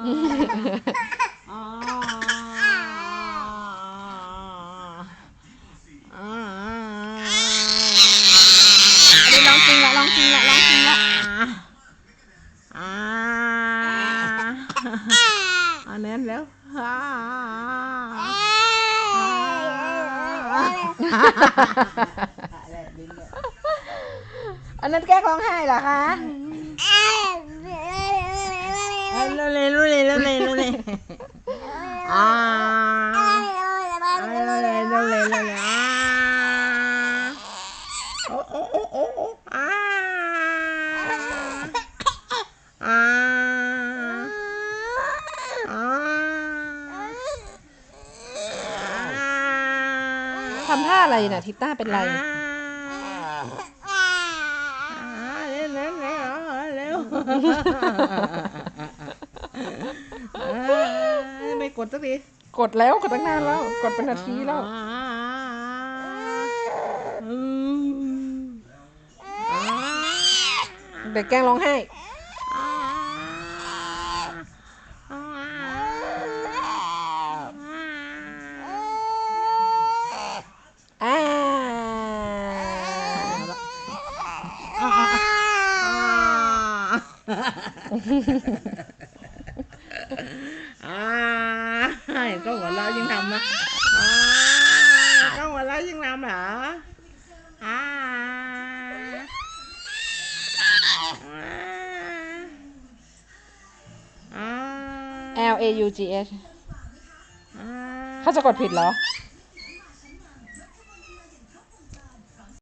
อ๋ออ๋ออันนี้ลองจริงละลองจริงละลองจริงละอ่าอันนั้นแล้วอ่าอันนั้นแกล้งร้องไห้เหรอคะ เร็วเลยเร็วเลยเร็วเลยเร็วเลยอ่าเร็วเลยเร็วเลยเร็วเลยอ่าโอ้โอ้โอ้โอ้โอ้อ่าอ่าอ่าทำท่าอะไรน่ะทิต้าเป็นไรเร็วเร็วเร็วเร็ว ไม่กดสักทีกดแล้วกดตั้งนานแล้ว กดเป็นนาทีแล้วเด็กแกล้งร้องไห้ อ่าอ่าเห็นก็หัวเราะยิ่งทำนะอ่าก็หัวเราะยิ่งทำเหรออ่าอ่า L A U G H อ่าเขาจะกดผิดเหรอ